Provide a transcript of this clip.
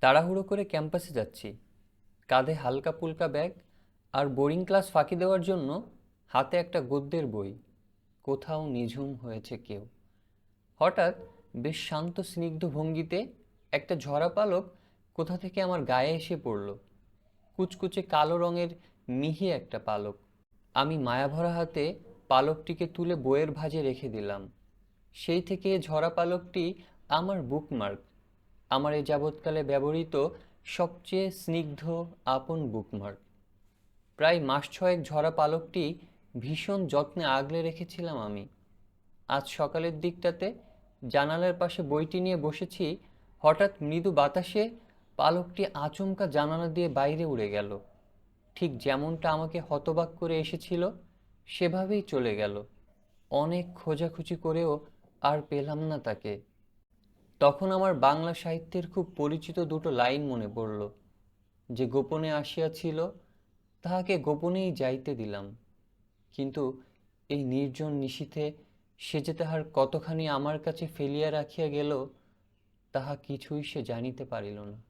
তাড়াহুড়ো করে ক্যাম্পাসে যাচ্ছি। কাঁধে হালকা পুলকা ব্যাগ আর বোরিং ক্লাস ফাঁকি দেওয়ার জন্য হাতে একটা গদ্যের বই। কোথাও নিঝুম হয়েছে কেউ। হঠাৎ বেশ শান্ত, স্নিগ্ধ ভঙ্গিতে একটা ঝরা পালক কোথা থেকে আমার গায়ে এসে পড়ল। কুচকুচে কালো রঙের মিহি একটা পালক। আমি মায়াভরা হাতে পালকটিকে তুলে বইয়ের ভাঁজে রেখে দিলাম। সেই থেকে ঝরা পালকটি আমার বুকমার্ক। আমার এ যাবৎকালে ব্যবহৃত সবচেয়ে স্নিগ্ধ আপন বুকমার্ক প্রায় মাস ছয়েক ঝরা পালকটি ভীষণ যত্নে আগলে রেখেছিলাম আমি। আজ সকালের দিকটাতে জানালার পাশে বইটি নিয়ে বসেছি, হঠাৎ মৃদু বাতাসে পালকটি আচমকা জানালা দিয়ে বাইরে উড়ে গেল। ঠিক যেমনটা আমাকে হতবাক করে এসেছিল, সেভাবেই চলে গেল। অনেক খোঁজাখুঁজি করেও আর পেলাম না তাকে। তখন আমার বাংলা সাহিত্যের খুব পরিচিত দুটো লাইন মনে পড়ল। যে গোপনে আসিয়াছিল তাহাকে গোপনেই যাইতে দিলাম। কিন্তু এই নির্জন নিশীথে সে যে তাহার কতখানি আমার কাছে ফেলিয়া রাখিয়া গেল, তাহা কিছুই সে জানিতে পারিল না।